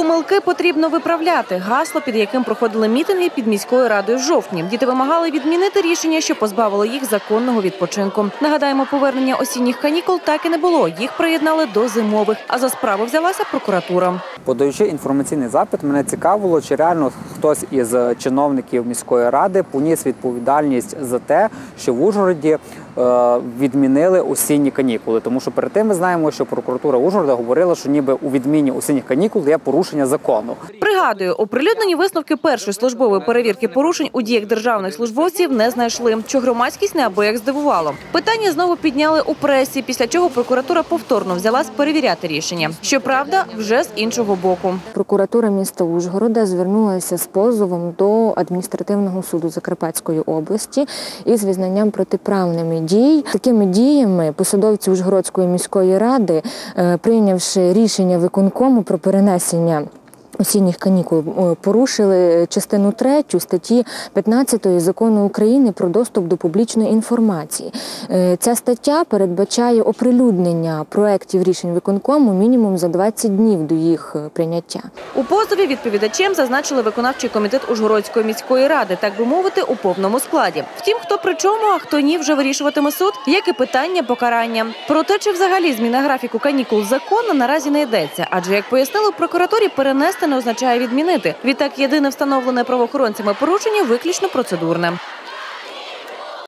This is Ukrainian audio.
Помилки потрібно виправляти. Гасло, під яким проходили мітинги під міською радою в жовтні. Діти вимагали відмінити рішення, що позбавило їх законного відпочинку. Нагадаємо, повернення осінніх канікул так і не було. Їх приєднали до зимових. А за справу взялася прокуратура. Подаючи інформаційний запит, мене цікавило, чи реально хтось із чиновників міської ради поніс відповідальність за те, що в Ужгороді відмінили осінні канікули. Тому що перед тим ми знаємо, що прокуратура Ужгорода говорила, що ніби у відміні осінніх канікул є порушення закону. Пригадую, оприлюднені висновки першої службової перевірки порушень у діях державних службовців не знайшли, що громадськість неабияк здивувало. Питання знову підняли у пресі, після чого прокуратура повторно взялась перевіряти рішення. Щоправда, вже з іншого боку. Прокуратура міста Ужгорода звернулася з позовом до адміністративного суду Закарпатської області із визнанням протиправними дій. Такими діями посадовці Ужгородської міської ради, е, прийнявши рішення виконкому про перенесення. Осінніх канікул е, порушили частину 3 статті 15 закону України про доступ до публічної інформації. Е, Ця стаття передбачає оприлюднення проєктів рішень виконкому мінімум за 20 днів до їх е, прийняття. У позові відповідачем зазначили виконавчий комітет Ужгородської міської ради, так би мовити, у повному складі. Втім, хто при чому, а хто ні, вже вирішуватиме суд, як і питання покарання. Про те, чи взагалі зміна графіку канікул законно наразі не йдеться, адже як пояснили в прокуратурі, перенести не означає відмінити. Відтак, єдине встановлене правоохоронцями порушення виключно процедурне.